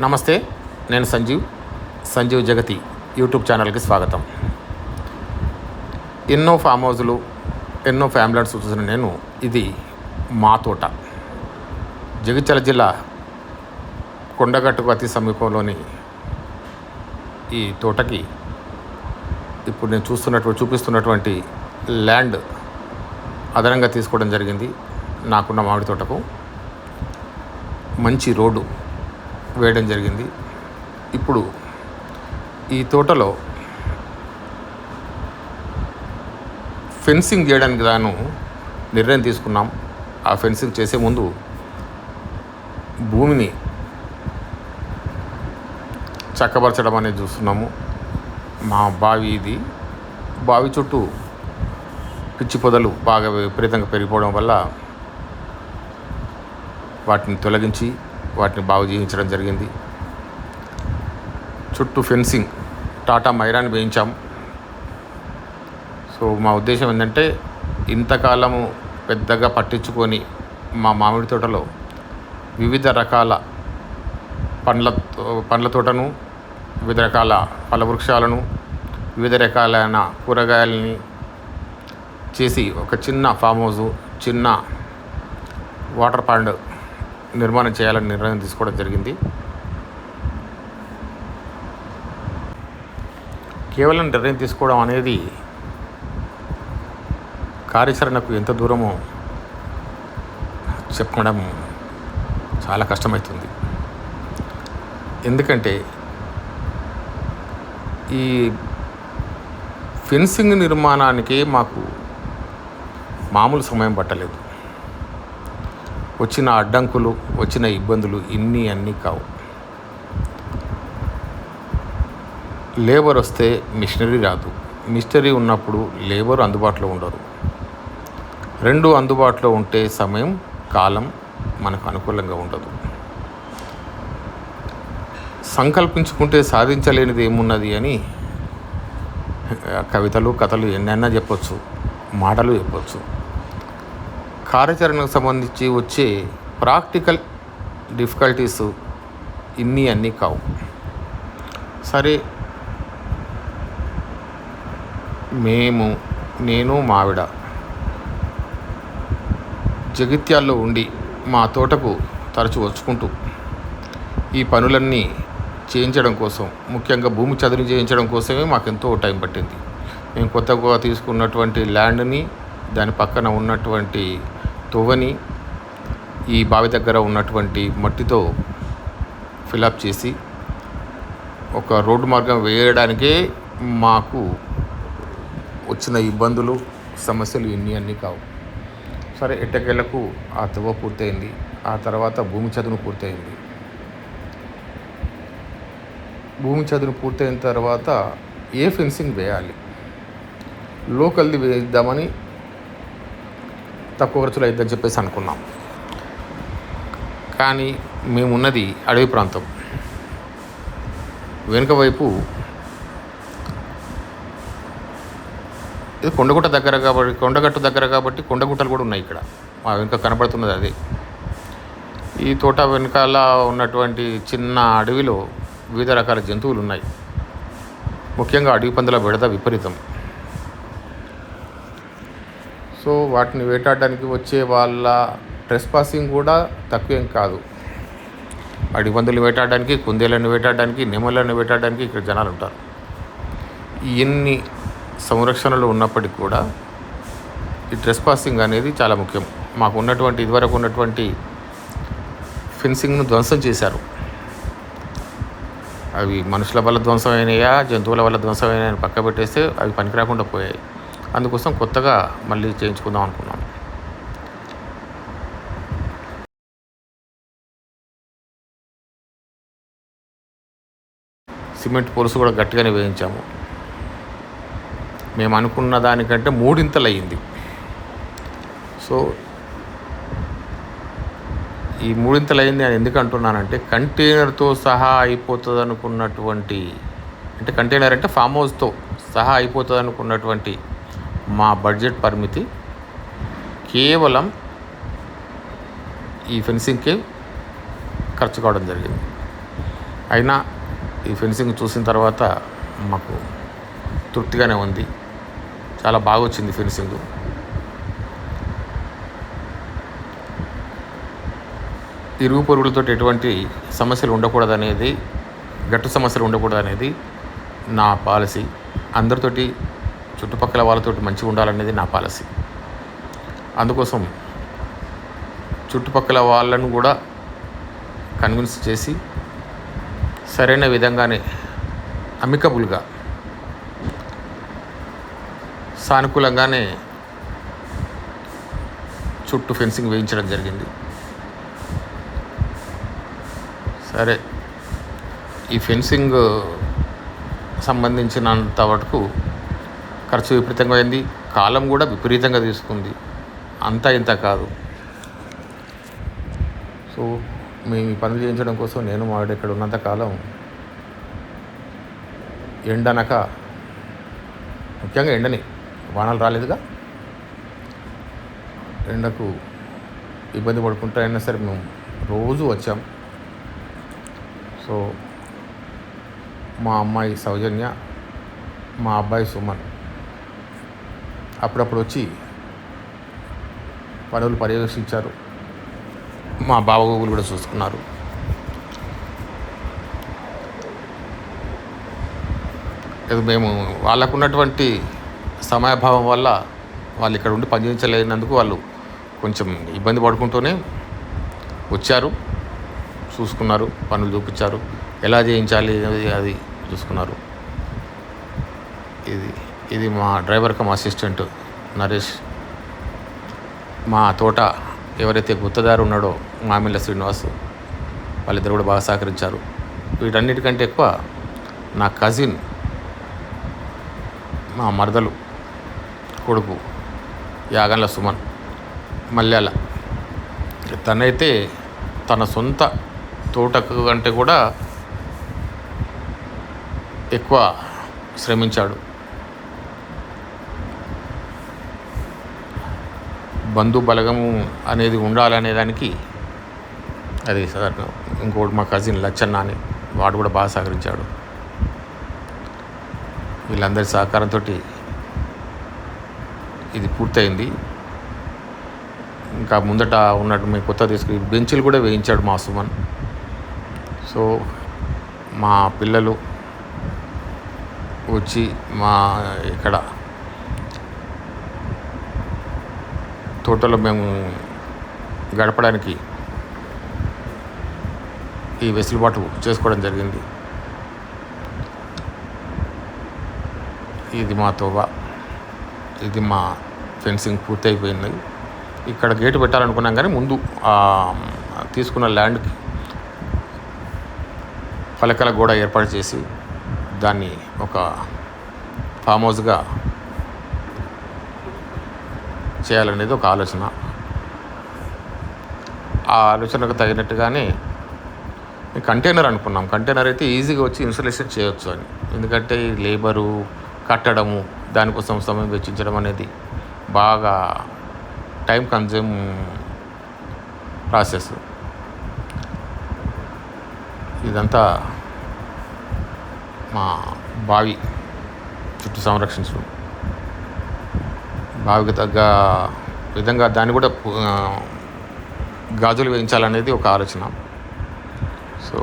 నమస్తే నేను సంజీవ్ సంజీవ్ జగతి యూట్యూబ్ ఛానల్కి స్వాగతం. ఎన్నో ఫామ్ హౌజులు ఎన్నో ఫ్యామిలీస్ చూసిన నేను ఇది మా తోట. జగిత్యాల జిల్లా కొండగట్టుకు అతి సమీపంలోని ఈ తోటకి ఇప్పుడు నేను చూస్తున్నటువంటి చూపిస్తున్నటువంటి ల్యాండ్ అదనంగా తీసుకోవడం జరిగింది. నాకున్న మామిడి తోటకు. మంచి రోడ్డు. వేయడం జరిగింది. ఇప్పుడు ఈ తోటలో ఫెన్సింగ్ చేయడానికి గాను నిర్ణయం తీసుకున్నాం. ఆ ఫెన్సింగ్ చేసే ముందు భూమిని చక్కబరచడం అనేది చూస్తున్నాము. మా బావి ఇది. బావి చుట్టూ పిచ్చి పొదలు బాగా విపరీతంగా పెరిగిపోవడం వల్ల వాటిని తొలగించి వాటిని బాగు చేయించడం జరిగింది. చుట్టూ ఫెన్సింగ్ టాటా మైరాన్ వేయించాం. సో మా ఉద్దేశం ఏంటంటే ఇంతకాలము పెద్దగా పట్టించుకొని మా మామిడి తోటలో వివిధ రకాల పండ్ల పండ్ల తోటను వివిధ రకాల ఫల వృక్షాలను వివిధ రకాలైన కూరగాయలని చేసి ఒక చిన్న ఫామ్ హౌస్ చిన్న వాటర్ పాండ్ నిర్మాణం చేయాలని నిర్ణయం తీసుకోవడం జరిగింది. కేవలం నిర్ణయం తీసుకోవడం అనేది కార్యాచరణకు ఎంత దూరమో చెప్పడం చాలా కష్టమవుతుంది ఎందుకంటే ఈ ఫెన్సింగ్ నిర్మాణానికి మాకు మామూలు సమయం పట్టలేదు. వచ్చిన అడ్డంకులు వచ్చిన ఇబ్బందులు ఇన్ని అన్నీ కావు. లేబర్ వస్తే మిషనరీ రాదు. మిషనరీ ఉన్నప్పుడు లేబర్ అందుబాటులో ఉండరు రెండు అందుబాటులో ఉంటే సమయం కాలం మనకు అనుకూలంగా ఉండదు. సంకల్పించుకుంటే సాధించలేనిది ఏమున్నది అని కవితలు కథలు ఎన్నైనా చెప్పొచ్చు మాటలు చెప్పొచ్చు. కార్యాచరణకు సంబంధించి వచ్చే ప్రాక్టికల్ డిఫికల్టీస్ ఇన్ని అన్నీ కావు. సరే మేము నేను మావిడ జగిత్యాల్లో ఉండి మా తోటకు తరచు వచ్చుకుంటూ ఈ పనులన్నీ చేయించడం కోసం ముఖ్యంగా భూమి చదును చేయించడం కోసమే మాకు ఎంతో టైం పట్టింది. మేము కొత్తగా తీసుకున్నటువంటి ల్యాండ్ని దాని పక్కన ఉన్నటువంటి తువ్వని ఈ బావి దగ్గర ఉన్నటువంటి మట్టితో ఫిలప్ చేసి ఒక రోడ్డు మార్గం వేయడానికే మాకు వచ్చిన ఇబ్బందులు సమస్యలు ఇన్ని అన్నీ కావు. సరే ఎట్టకేళ్ళకు ఆ తువ్వ పూర్తయింది. ఆ తర్వాత భూమి చదును పూర్తయింది. భూమి చదును పూర్తయిన తర్వాత ఏ ఫెన్సింగ్ వేయాలి? లోకల్ది వేద్దామని తక్కువ ఖర్చులు అయిద్దని చెప్పేసి అనుకున్నాం. కానీ మేమున్నది అడవి ప్రాంతం. వెనుక వైపు ఇది కొండగుట్ట దగ్గర కాబట్టి కొండగట్టు దగ్గర కాబట్టి కొండగుట్టలు కూడా ఉన్నాయి ఇక్కడ. మా వెనుక కనబడుతున్నది అది. ఈ తోట వెనకాల ఉన్నటువంటి చిన్న అడవిలో వివిధ రకాల జంతువులు ఉన్నాయి. ముఖ్యంగా అడవి పందుల బెడద విపరీతం. సో వాటిని వేటాడడానికి వచ్చే వాళ్ళ ట్రెస్ పాసింగ్ కూడా తక్కువేం కాదు. అడిపందులు వేటాడడానికి కుందేలను వేటాడడానికి నెమలను వేటాడడానికి ఇక్కడ జనాలు ఉంటారు ఎన్ని సంరక్షణలు ఉన్నప్పటికీ కూడా ఈ ట్రెస్ పాసింగ్ అనేది చాలా ముఖ్యం. మాకు ఉన్నటువంటి ఇదివరకు ఉన్నటువంటి ఫెన్సింగ్ను ధ్వంసం చేశారు. అవి మనుషుల వల్ల ధ్వంసం అయినాయా జంతువుల వల్ల ధ్వంసం అయినాయని పక్క పెట్టేస్తే అవి పనికిరాకుండా పోయాయి. అందుకోసం కొత్తగా మళ్ళీ చేయించుకుందాం అనుకున్నాం సిమెంట్ పొలుసు కూడా గట్టిగానే వేయించాము. మేము అనుకున్న దానికంటే మూడింతలు అయ్యింది సో ఈ మూడింతలు అయింది అని ఎందుకు అంటున్నానంటే కంటైనర్తో సహా అయిపోతుంది అనుకున్నటువంటి అంటే కంటైనర్ అంటే ఫామ్ హౌస్తో సహా అయిపోతుంది అనుకున్నటువంటి మా బడ్జెట్ పరిమితి కేవలం ఈ ఫెన్సింగ్కి ఖర్చు కావడం జరిగింది. అయినా ఈ ఫెన్సింగ్ చూసిన తర్వాత మాకు తృప్తిగానే ఉంది. చాలా బాగా వచ్చింది ఫెన్సింగ్. ఇరుగు పొరుగులతో ఎటువంటి సమస్యలు ఉండకూడదనేది గట్టు సమస్యలు ఉండకూడదనేది నా పాలసీ. అందరితోటి చుట్టుపక్కల వాళ్ళతో మంచిగా ఉండాలనేది నా పాలసీ. అందుకోసం చుట్టుపక్కల వాళ్ళను కూడా కన్విన్స్ చేసి సరైన విధంగానే అమికబుల్గా సానుకూలంగానే చుట్టూ ఫెన్సింగ్ వేయించడం జరిగింది. సరే ఈ ఫెన్సింగ్ సంబంధించినంత వరకు ఖర్చు విపరీతంగా అయింది. కాలం కూడా విపరీతంగా తీసుకుంది. అంతా ఇంత కాదు. సో మేము ఈ పనులు చేయించడం కోసం నేను మా ఇక్కడ ఉన్నంత కాలం ఎండనక ముఖ్యంగా ఎండని వానలు రాలేదుగా. ఎండకు ఇబ్బంది పడుకుంటా అయినా సరే మేము రోజు వచ్చాం. సో మా అమ్మాయి సౌజన్య మా అబ్బాయి సుమన్ అప్పుడప్పుడు వచ్చి పనులు పర్యవేక్షించారు. మా బావగోగులు కూడా చూసుకున్నారు. ఇది మేము వాళ్ళకు ఉన్నటువంటి సమయభావం వల్ల వాళ్ళు ఇక్కడ ఉండి పనిచేయించలేనందుకు వాళ్ళు కొంచెం ఇబ్బంది పడుకుంటూనే వచ్చారు. చూసుకున్నారు పనులు చూపించారు. ఎలా చేయించాలి అనేది అది చూసుకున్నారు. ఇది ఇది మా డ్రైవర్ కమ్ అసిస్టెంట్ నరేష్. మా తోట ఎవరైతే గుత్తదారు ఉన్నాడో మామిళ్ళ శ్రీనివాస్ వాళ్ళిద్దరు కూడా బాగా సహకరించారు. వీటన్నిటికంటే ఎక్కువ నా కజిన్ మా మరదలు కొడుకు యాగంల సుమన్ మల్యాల తనైతే తన సొంత తోటకు కంటే కూడా ఎక్కువ శ్రమించాడు. బంధు బలగము అనేది ఉండాలనే దానికి అది సాధారణ ఇంకోటి మా కజిన్ లచ్చన్న అని వాడు కూడా బాగా సహకరించాడు. వీళ్ళందరి సహకారంతో ఇది పూర్తయింది. ఇంకా ముందట ఉన్నట్టు మేము కొత్త తీసుకుని బెంచులు కూడా వేయించాడు మా సుమన్. సో మా పిల్లలు వచ్చి మా ఇక్కడ తోటలో మేము గడపడానికి ఈ వెసులుబాటు చేసుకోవడం జరిగింది. ఇది మా తోవ. ఇది మా ఫెన్సింగ్ పూర్తయిపోయింది. ఇక్కడ గేటు పెట్టాలనుకున్నాం కానీ ముందు తీసుకున్న ల్యాండ్కి పలకల గోడ ఏర్పాటు చేసి దాన్ని ఒక ఫామ్ హౌస్గా చేయాలనేది ఒక ఆలోచన. ఆ ఆలోచనకు తగినట్టుగానే కంటైనర్ అనుకున్నాం. కంటైనర్ అయితే ఈజీగా వచ్చి ఇన్స్టలేషన్ చేయొచ్చు అని. ఎందుకంటే లేబరు కట్టడము దానికోసం సమయం వెచ్చించడం అనేది బాగా టైం కన్జ్యూమ్ ప్రాసెస్. ఇదంతా మా బావి చుట్టూ సంరక్షించడం. బావికి తగ్గ విధంగా దాన్ని కూడా గాజులు వేయించాలనేది ఒక ఆలోచన. సో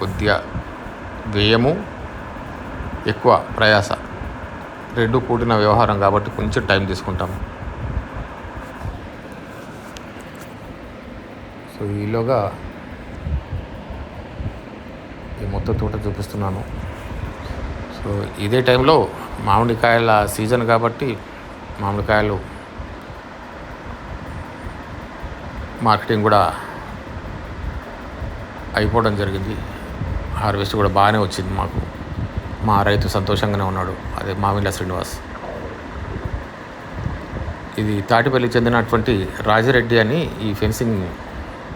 కొద్దిగా వ్యయము ఎక్కువ ప్రయాస. రెండు కూడిన వ్యవహారం కాబట్టి కొంచెం టైం తీసుకుంటాము. సో ఈలోగా ఈ మొత్తం తోట చూపిస్తున్నాను. సో ఇదే టైంలో మామిడికాయల సీజన్ కాబట్టి మామిడికాయలు మార్కెటింగ్ కూడా అయిపోవడం జరిగింది. హార్వెస్ట్ కూడా బాగానే వచ్చింది మాకు. మా రైతు సంతోషంగానే ఉన్నాడు. అదే మామిళ్ళ శ్రీనివాస్. ఇది తాటిపల్లికి చెందినటువంటి రాజిరెడ్డి అని ఈ ఫెన్సింగ్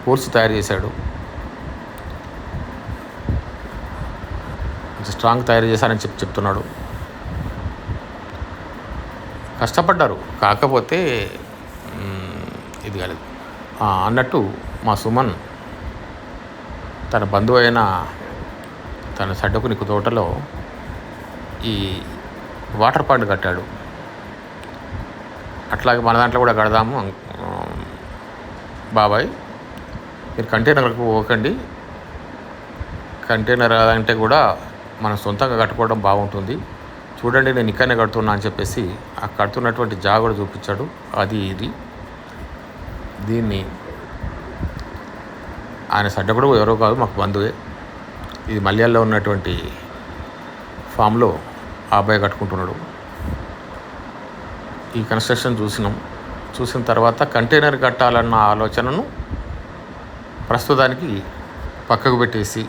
కోర్సు తయారు చేశాడు. స్ట్రాంగ్ తయారు చేశారని చెప్పి చెప్తున్నాడు. కష్టపడ్డారు. కాకపోతే ఇది కాలేదు. అన్నట్టు మా సుమన్ తన బంధువు అయిన తన సడ్డకునికి తోటలో ఈ వాటర్ పాయింట్ కట్టాడు. అట్లాగే మన దాంట్లో కూడా కడదాము బాబాయ్. మీరు కంటైనర్లకు పోకండి. కంటైనర్ అంటే కూడా మనం సొంతంగా కట్టుకోవడం బాగుంటుంది. చూడండి నేను ఇక్కడనే కడుతున్నా అని చెప్పేసి ఆ కడుతున్నటువంటి జాగుడు చూపించాడు. అది ఇది. దీన్ని ఆయన సడ్డకుడు ఎవరో కాదు మాకు బంధువే. ఇది మల్యాల్లో ఉన్నటువంటి ఫామ్లో ఆ అబ్బాయి కట్టుకుంటున్నాడు. ఈ కన్స్ట్రక్షన్ చూసినాం. చూసిన తర్వాత కంటైనర్ కట్టాలన్న ఆలోచనను ప్రస్తుతానికి పక్కకు పెట్టేసి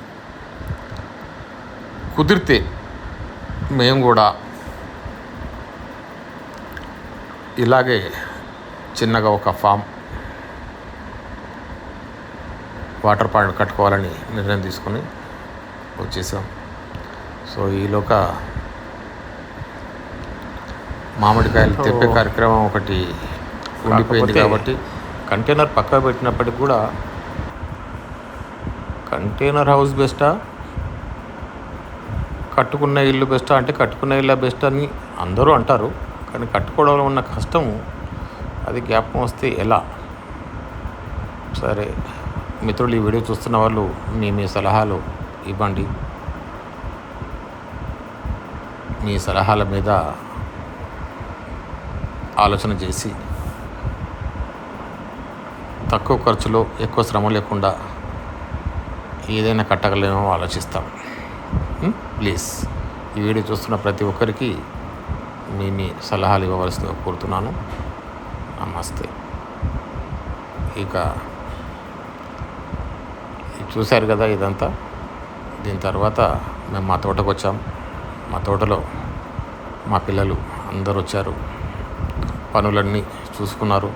కుదిరితే మేము కూడా ఇలాగే చిన్నగా ఒక ఫామ్ వాటర్ పాయింట్ కట్టుకోవాలని నిర్ణయం తీసుకొని వచ్చేసాం సో ఈలోక మామిడికాయలు తెప్పే. కార్యక్రమం ఒకటి ఉండిపోయింది కాబట్టి కంటైనర్ పక్క పెట్టినప్పటికి కూడా కంటైనర్ హౌస్ బెస్టా కట్టుకున్న ఇల్లు బెస్ట్ అంటే కట్టుకున్న ఇల్లు బెస్ట్ అని అందరూ అంటారు. కానీ కట్టుకోవడంలో ఉన్న కష్టం అది జ్ఞాపకం వస్తే ఎలా? సరే మిత్రులు ఈ వీడియో చూస్తున్న వాళ్ళు మీ మీ సలహాలు ఇవ్వండి. మీ సలహాల మీద ఆలోచన చేసి తక్కువ ఖర్చులో ఎక్కువ శ్రమ లేకుండా ఏదైనా కట్టగలేమో ఆలోచిస్తాం. Hmm? ప్లీజ్ ఈ వీడియో చూస్తున్న ప్రతి ఒక్కరికి మీ మీ సలహాలు ఇవ్వవలసిందిగా కోరుతున్నాను. నమస్తే. ఇక చూశారు కదా ఇదంతా? దీని తర్వాత మేము మా తోటకు వచ్చాం. మా తోటలో మా పిల్లలు అందరూ వచ్చారు. పనులన్నీ చూసుకున్నారు.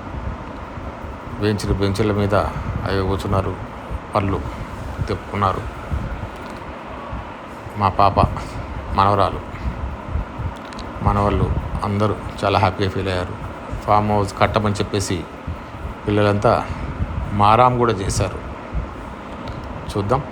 బెంచ్లు బెంచుల మీద అవి కూర్చున్నారు. పళ్ళు తెప్పుకున్నారు. మా పాప మనవరాలు మనవాళ్ళు అందరూ చాలా హ్యాపీగా ఫీల్ అయ్యారు. ఫామ్ హౌస్ కట్టమని చెప్పేసి పిల్లలంతా మారాం కూడా చేశారు. చూద్దాం.